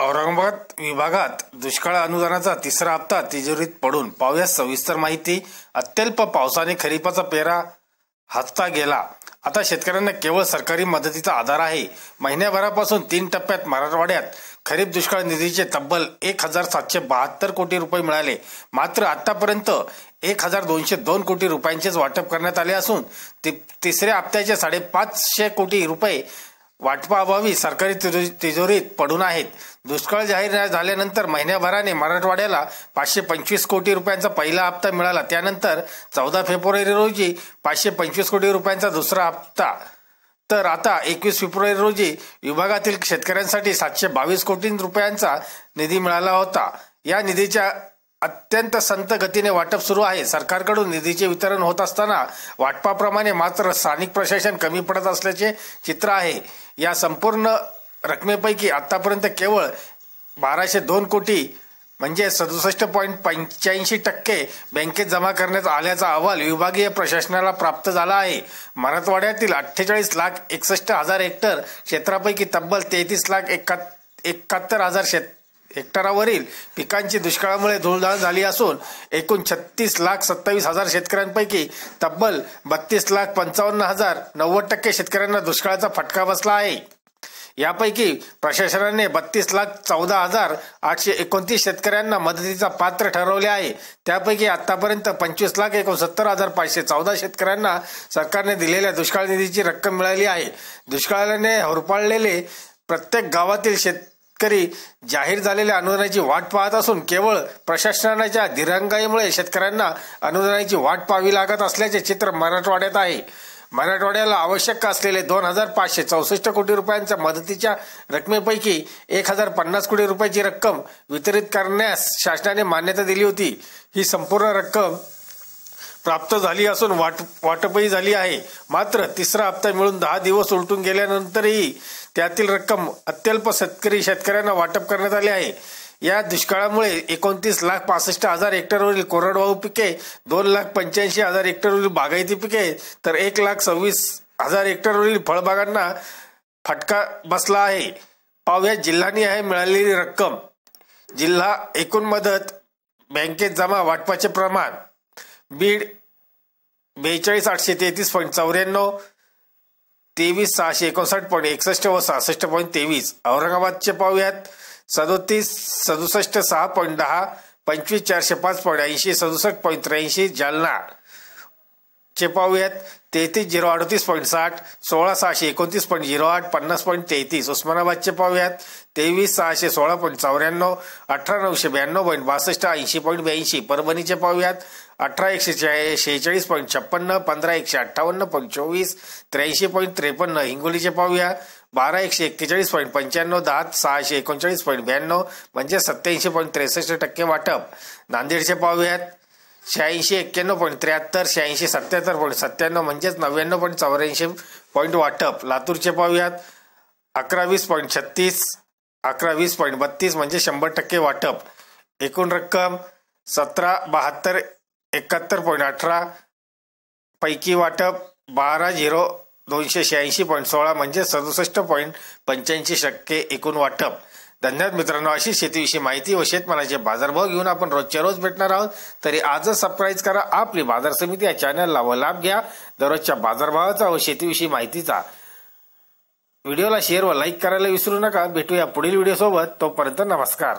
औरंगाबाद विभागात दुष्काळ अनुदानाचा तिसरा हप्ता तिजोरीत पडून पाहूया सविस्तर माहिती. अत्यल्प पावसाने खरीपाचा पेरा हातता गेला. आता शेतकऱ्यांना केवळ सरकारी मदतीचा आधार आहे. महिन्याभरापासून तीन टप्प्यात मराठवाड्यात खरीप दुष्काळ निधीचे तब्बल एक हजार सातशे बहात्तर कोटी रुपये मिळाले. मात्र आतापर्यंत एक हजार दोनशे दोन कोटी रुपयांचेच वाटप करण्यात आले असून तिसऱ्या हप्त्याचे साडेपाचशे कोटी रुपये वाटपाअभावी सरकारी तिजोरीत पडून आहेत. दुष्काळ जाहीर झाल्यानंतर महिन्याभराने मराठवाड्याला पाचशे पंचवीस कोटी रुपयांचा पहिला हप्ता मिळाला. त्यानंतर चौदा फेब्रुवारी रोजी पाचशे पंचवीस कोटी रुपयांचा दुसरा हप्ता. तर आता एकवीस फेब्रुवारी रोजी विभागातील शेतकऱ्यांसाठी सातशे बावीस कोटी रुपयांचा निधी मिळाला होता. या निधीच्या अत्यंत संत गतीने वाटप सुरू आहे. सरकारकडून निधीचे वितरण होत असताना वाटपाप्रमाणे मात्र स्थानिक प्रशासन कमी पडत असल्याचे चित्र आहे. या संपूर्ण रकमेपैकी आतापर्यंत केवळ बाराशे दोन कोटी म्हणजे सदुसष्ट पॉईंट पंच्याऐंशी टक्के बँकेत जमा करण्यात आल्याचा अहवाल विभागीय प्रशासनाला प्राप्त झाला आहे. मराठवाड्यातील अठ्ठेचाळीस लाख एकसष्ट हजार हेक्टर क्षेत्रापैकी तब्बल तेहतीस लाख एकाहत्तर हजार शेत हेक्टरावरील पिकांची दुष्काळामुळे धुळधाळ झाली असून एकूण छत्तीस लाख सत्तावीस हजार शेतकऱ्यांपैकी तब्बल बत्तीस लाख पंचावन्न हजार नव्वद टक्के शेतकऱ्यांना दुष्काळाचा फटका बसला आहे. यापैकी प्रशासनाने बत्तीस लाख चौदा हजार आठशे एकोणतीस शेतकऱ्यांना मदतीचा पात्र ठरवले आहे. त्यापैकी आतापर्यंत पंचवीस लाख एकोणसत्तर हजार पाचशे चौदा शेतकऱ्यांना सरकारने दिलेल्या दुष्काळ निधीची रक्कम मिळाली आहे. दुष्काळाने होरपाळलेले प्रत्येक गावातील शेत शेतकरी जाहीर झालेल्या अनुदानाची वाट पाहत असून केवळ प्रशासनाच्या दिरंगाईमुळे शेतकऱ्यांना अनुदानाची वाट पाहावी लागत असल्याचे चित्र मराठवाड्यात आहे. मराठवाड्याला आवश्यक असलेले दोन हजार पाचशे चौसष्ट कोटी रुपयांच्या मदतीच्या रकमेपैकी एक हजार पन्नास कोटी रुपयाची रक्कम वितरित करण्यास शासनाने मान्यता दिली होती. ही संपूर्ण रक्कम प्राप्त झाली असून वाट वाटपही झाली आहे. मात्र तिसरा हप्ता मिळून दहा दिवस उलटून गेल्यानंतरही त्यातील रक्कम अत्यल्प शेतकरी शेतकऱ्यांना वाटप करण्यात आले आहे. या दुष्काळामुळे एकोणतीस लाख पासष्ट हजार हेक्टरवरील कोरडवाहू पिके दोन लाख पंच्याऐंशी हजार हेक्टरवरील बागायती पिके तर एक लाख सव्वीस हजार हेक्टरवरील फळबागांना फटका बसला आहे. पाहूया जिल्ह्यानी आहे मिळालेली रक्कम. जिल्हा एकूण मदत बँकेत जमा वाटपाचे प्रमाण. बीड बेचाळीस आठशे तेहतीस पॉईंट चौऱ्याण्णव तेवीस सहाशे एकोणसाठ पॉईंट एकसष्ट व सहासष्ट पॉईंट तेवीस. औरंगाबादचे पाहूयात. सदोतीस सदुसष्ट सहा पॉईंट दहा पंचवीस चारशे पाच पॉईंट ऐंशी सदुसष्ट पॉईंट त्र्याऐंशी जालना. चे पाहूयात. तेहतीस झिरो अडतीस पॉईंट साठ सोळा सहाशे एकोणतीस पॉईंट झिरो आठ पन्नास पॉईंट तेहतीस. उस्मानाबादचे पाहूयात. तेवीस सहाशे सोळा पॉईंट चौऱ्याण्णव अठरा नऊशे ब्याण्णव पॉईंट बासष्ट ऐंशी पॉईंट ब्याऐंशी. परभणीचे पाहूयात. अठरा एकशे शेहेचाळीस पॉईंट छप्पन्न पंधरा एकशे अठ्ठावन्न पॉईंट चोवीस त्र्याऐंशी पॉईंट त्रेपन्न. हिंगोलीचे पाहूया बारा एकशे एक्केचाळीस पॉईंट पंच्याण्णव दहा सहाशे एकोणचाळीस पॉईंट ब्याण्णव म्हणजे सत्याऐंशी पॉईंट त्रेसष्ट टक्के वाटप. नांदेडचे पाहूयात. शहाऐंशी एक्क्याण्णव पॉईंट त्र्याहत्तर शहाऐंशी सत्याहत्तर पॉईंट सत्त्याण्णव म्हणजेच नव्याण्णव पॉईंट चौऱ्याऐंशी पॉईंट वाटप. लातूरचे पाहूयात. अकरा वीस पॉईंट छत्तीस अकरा वीस पॉईंट बत्तीस म्हणजे शंभर टक्के वाटप. एकूण रक्कम सतरा बहात्तर एकाहत्तर पॉईंट अठरा पैकी वाटप बारा झिरो दोनशे शहाऐंशी पॉईंट सोळा म्हणजे सदुसष्ट पॉईंट पंच्याऐंशी टक्के एकूण वाटप. धन्यवाद मित्रांनो. अशी शेतीविषयी माहिती व शेतमालाचे बाजारभाव घेऊन आपण रोजच्या रोज भेटणार आहोत. तरी आजच सबस्क्राईब करा. आपली बाजार समिती या चॅनलला व लाभ घ्या. दररोजच्या बाजारभावाचा व शेतीविषयी माहितीचा व्हिडिओला शेअर व लाईक करायला विसरू नका. भेटूया पुढील व्हिडिओ सोबत. तोपर्यंत नमस्कार.